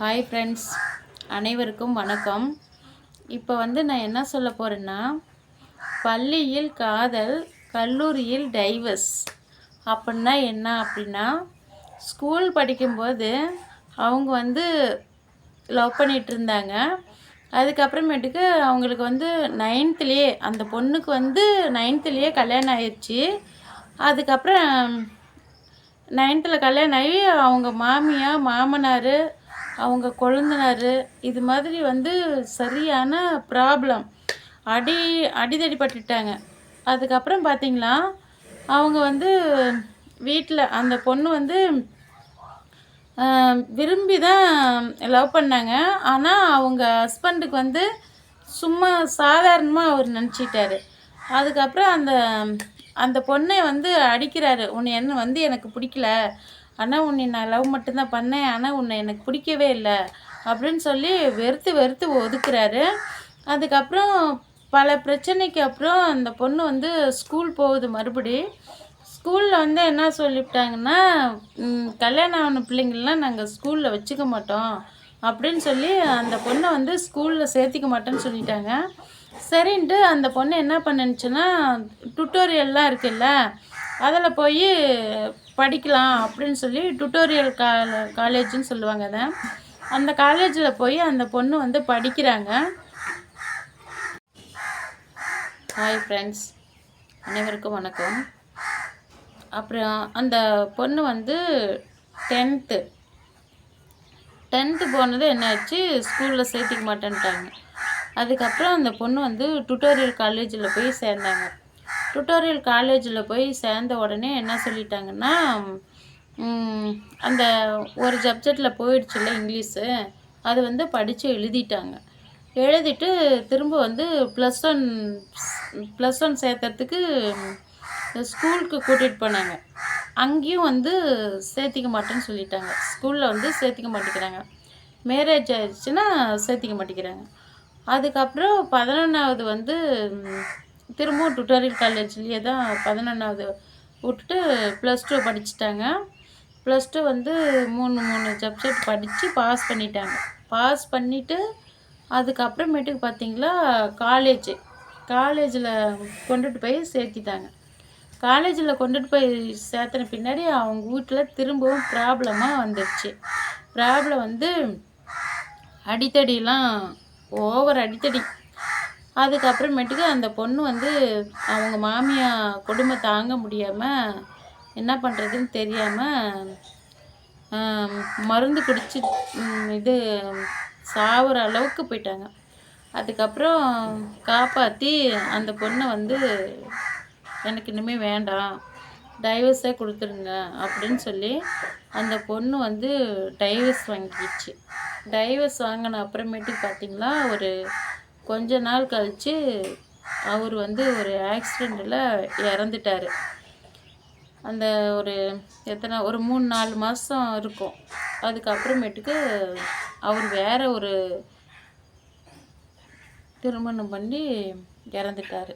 Hi friends அனைவருக்கும் வணக்கம். இப்போ வந்து நான் என்ன சொல்ல போகிறேன்னா பள்ளியில் காதல் கல்லூரியில் டைவர்ஸ் அப்படின்னா என்ன அப்படின்னா ஸ்கூல் படிக்கும்போது அவங்க வந்து லவ் பண்ணிகிட்டு இருந்தாங்க. அதுக்கப்புறமேட்டுக்கு அவங்களுக்கு வந்து நைன்த்துலேயே அந்த பொண்ணுக்கு வந்து நைன்த்துலேயே கல்யாணம் ஆயிடுச்சு அதுக்கப்புறம் நைன்த்தில் கல்யாணம் ஆகி அவங்க மாமியார் மாமனார் அவங்க கொழுந்தனார். இது மாதிரி வந்து சரியான ப்ராப்ளம் அடி அடிதடி பட்டுட்டாங்க அதுக்கப்புறம் பார்த்திங்களா அவங்க வந்து வீட்டில் அந்த பொண்ணு வந்து விரும்பி தான் லவ் பண்ணாங்க. ஆனால் அவங்க ஹஸ்பண்டுக்கு வந்து சும்மா சாதாரணமாக அவர் நினச்சிட்டாரு. அதுக்கப்புறம் அந்த அந்த பொண்ணை வந்து அடிக்கிறாரு. உன்னை என்ன வந்து எனக்கு பிடிக்கல. ஆனால் உன்னை நான் லவ் மட்டும்தான் பண்ணேன். ஆனால் உன்னை எனக்கு பிடிக்கவே இல்லை. அப்படின்னு சொல்லி வெறுத்து வெறுத்து ஒதுக்குறாரு. அதுக்கப்புறம் பல பிரச்சனைக்கு அப்புறம் அந்த பொண்ணு வந்து ஸ்கூல் போகுது மறுபடி. ஸ்கூலில் வந்து என்ன சொல்லிவிட்டாங்கன்னா கல்யாணம் ஆன பிள்ளைங்கள்லாம் நாங்கள் ஸ்கூலில் வச்சுக்க மாட்டோம். அப்படின்னு சொல்லி அந்த பொண்ணை வந்து ஸ்கூலில் சேர்த்திக்க மாட்டேன்னு சொல்லிட்டாங்க. சரின்ட்டு அந்த பொண்ணு என்ன பண்ணுச்சுன்னா டுட்டோரியல்லாம் இருக்குல்ல அதில் போய் படிக்கலாம் அப்படின்னு சொல்லி டுட்டோரியல் கா காலேஜுன்னு சொல்லுவாங்க அதை. அந்த காலேஜில் போய் அந்த பொண்ணு வந்து படிக்கிறாங்க. ஹாய் ஃப்ரெண்ட்ஸ் அனைவருக்கும் வணக்கம். அப்புறம் அந்த பொண்ணு வந்து டென்த்து டென்த்து போனது என்னாச்சு ஸ்கூலில் சேர்த்திக்க மாட்டேன்ட்டாங்க. அதுக்கப்புறம் அந்த பொண்ணு வந்து டுட்டோரியல் காலேஜில் போய் சேர்ந்தாங்க. டுட்டோரியல் காலேஜில் போய் சேர்ந்த உடனே என்ன சொல்லிட்டாங்கன்னா அந்த ஒரு சப்ஜெக்டில் போயிடுச்சுல்ல இங்கிலீஷு. அது வந்து படித்து எழுதிட்டாங்க. எழுதிட்டு திரும்ப வந்து ப்ளஸ் ஒன் ப்ளஸ் ஒன் சேர்த்துறதுக்கு ஸ்கூலுக்கு கூட்டிகிட்டு போனாங்க. அங்கேயும் வந்து சேர்த்திக்க மாட்டேன்னு சொல்லிட்டாங்க. ஸ்கூலில் வந்து சேர்த்திக்க மாட்டேங்கிறாங்க. மேரேஜ் ஆயிடுச்சுன்னா சேர்த்திக்க மாட்டேங்கிறாங்க. அதுக்கப்புறம் பதினொன்றாவது வந்து திரும்பவும் டுட்டோரியல் காலேஜ்லேயே தான் பதினொன்றாவது விட்டுட்டு ப்ளஸ் டூ படிச்சுட்டாங்க. ப்ளஸ் டூ வந்து மூணு மூணு சப்ஜெக்ட் படித்து பாஸ் பண்ணிட்டாங்க. பாஸ் பண்ணிவிட்டு அதுக்கப்புறமேட்டுக்கு பார்த்திங்களா காலேஜ் காலேஜில் கொண்டுட்டு போய் சேர்த்திட்டாங்க. காலேஜில் கொண்டுட்டு போய் சேர்த்தன பின்னாடி அவங்க வீட்டில் திரும்பவும் ப்ராப்ளமாக வந்துடுச்சு ப்ராப்ளம் வந்து அடித்தடிலாம் ஓவர் அடித்தடி. அதுக்கப்புறமேட்டுக்கு அந்த பொண்ணு வந்து அவங்க மாமியார் கொடுமை தாங்க முடியாமல் என்ன பண்ணுறதுன்னு தெரியாமல் மருந்து குடித்து இது சாவுற அளவுக்கு போயிட்டாங்க. அதுக்கப்புறம் காப்பாற்றி அந்த பொண்ணை வந்து எனக்கு இனிமேல் வேண்டாம் டைவர்ஸே கொடுத்துருங்க அப்படின்னு சொல்லி அந்த பொண்ணு வந்து டைவர்ஸ் வாங்கிடுச்சு டைவர்ஸ் வாங்கின அப்புறமேட்டுக்கு பார்த்திங்களா ஒரு கொஞ்ச நாள் கழித்து அவர் வந்து ஒரு ஆக்சிடெண்ட்டில் இறந்துட்டார். அந்த ஒரு எத்தனை ஒரு மூணு நாலு மாதம் இருக்கும். அதுக்கப்புறமேட்டுக்கு அவர் வேற ஒரு திருமணம் பண்ணி இறந்துட்டார்.